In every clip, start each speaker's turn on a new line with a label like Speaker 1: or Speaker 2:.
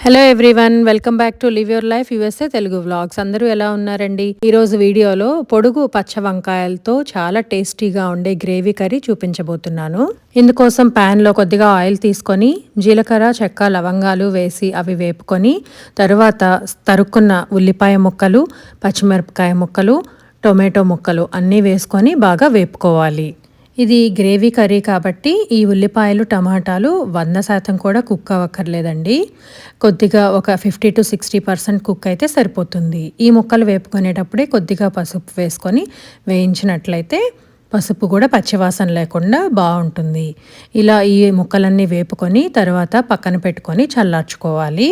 Speaker 1: Hello everyone welcome back to live your life USA Telugu vlogs అందరూ ఎలా ఉన్నారండి? ఈరోజు వీడియోలో పొడుగు పచ్చ వంకాయలతో చాలా టేస్టీగా ఉండే గ్రేవీ కర్రీ చూపించబోతున్నాను. ఇందుకోసం ప్యాన్లో కొద్దిగా ఆయిల్ తీసుకొని జీలకర్ర చెక్క లవంగాలు వేసి అవి వేపుకొని తరువాత తరుక్కున్న ఉల్లిపాయ ముక్కలు పచ్చిమిరపకాయ ముక్కలు టొమాటో ముక్కలు అన్నీ వేసుకొని బాగా వేపుకోవాలి. ఇది గ్రేవీ కర్రీ కాబట్టి ఈ ఉల్లిపాయలు టమాటాలు వంద శాతం కూడా కుక్ అవ్వక్కర్లేదండి. కొద్దిగా ఒక fifty to sixty percent cook అయితే సరిపోతుంది. ఈ ముక్కలు వేపుకునేటప్పుడే కొద్దిగా పసుపు వేసుకొని వేయించినట్లయితే పసుపు కూడా పచ్చివాసన లేకుండా బాగుంటుంది. ఇలా ఈ ముక్కలన్నీ వేపుకొని తర్వాత పక్కన పెట్టుకొని చల్లార్చుకోవాలి.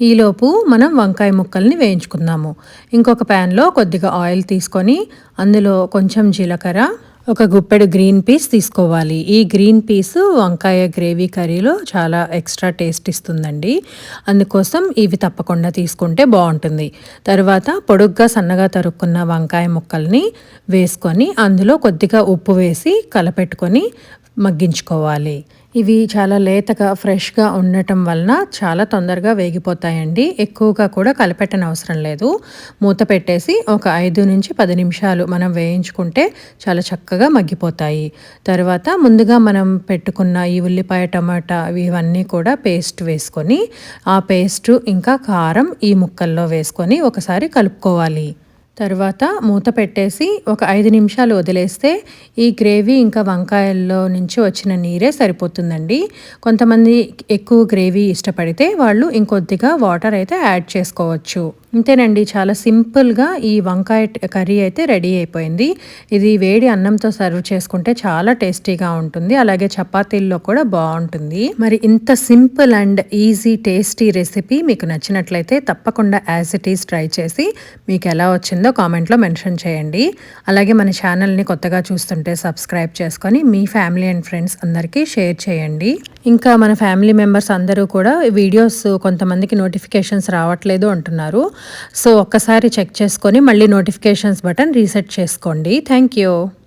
Speaker 1: ఈలోపు మనం వంకాయ ముక్కల్ని వేయించుకుందాము. ఇంకొక ప్యాన్లో కొద్దిగా ఆయిల్ తీసుకొని అందులో కొంచెం జీలకర్ర ఒక గుప్పెడు గ్రీన్ పీస్ తీసుకోవాలి. ఈ గ్రీన్ పీస్ వంకాయ గ్రేవీ కర్రీలో చాలా ఎక్స్ట్రా టేస్ట్ ఇస్తుందండి. అందుకోసం ఇవి తప్పకుండా తీసుకుంటే బాగుంటుంది. తర్వాత పొడుగ్గా సన్నగా తరుక్కున్న వంకాయ ముక్కల్ని వేసుకొని అందులో కొద్దిగా ఉప్పు వేసి కలపెట్టుకొని మగ్గించుకోవాలి. ఇవి చాలా లేతగా ఫ్రెష్గా ఉండటం వలన చాలా తొందరగా వేగిపోతాయండి. ఎక్కువగా కూడా కలపెట్టని అవసరం లేదు. మూత పెట్టేసి ఒక ఐదు నుంచి పది నిమిషాలు మనం వేయించుకుంటే చాలా చక్కగా మగ్గిపోతాయి. తర్వాత ముందుగా మనం పెట్టుకున్న ఈ ఉల్లిపాయ టమాటా ఇవన్నీ కూడా పేస్ట్ వేసుకొని ఆ పేస్ట్ ఇంకా కారం ఈ ముక్కల్లో వేసుకొని ఒకసారి కలుపుకోవాలి. తర్వాత మూత పెట్టేసి ఒక ఐదు నిమిషాలు వదిలేస్తే ఈ గ్రేవీ ఇంకా వంకాయల్లో నుంచి వచ్చిన నీరే సరిపోతుందండి. కొంతమంది ఎక్కువ గ్రేవీ ఇష్టపడితే వాళ్ళు ఇంకొద్దిగా వాటర్ అయితే యాడ్ చేసుకోవచ్చు. ఇంతేనండి చాలా సింపుల్గా ఈ వంకాయ కర్రీ అయితే రెడీ అయిపోయింది. ఇది వేడి అన్నంతో సర్వ్ చేసుకుంటే చాలా టేస్టీగా ఉంటుంది. అలాగే చపాతీల్లో కూడా బాగుంటుంది. మరి ఇంత simple and easy tasty recipe మీకు నచ్చినట్లయితే తప్పకుండా యాజ్ ఇట్ ఈస్ ట్రై చేసి మీకు ఎలా వచ్చిందో కామెంట్లో మెన్షన్ చేయండి. అలాగే మన ఛానల్ని కొత్తగా చూస్తుంటే సబ్స్క్రైబ్ చేసుకొని మీ ఫ్యామిలీ అండ్ ఫ్రెండ్స్ అందరికీ షేర్ చేయండి. ఇంకా మన ఫ్యామిలీ మెంబర్స్ అందరూ కూడా వీడియోస్ కొంతమందికి నోటిఫికేషన్స్ రావట్లేదు అంటున్నారు. సో ఒక్కసారి చెక్ చేసుకొని మళ్ళీ నోటిఫికేషన్స్ బటన్ రీసెట్ చేసుకోండి. Thank you.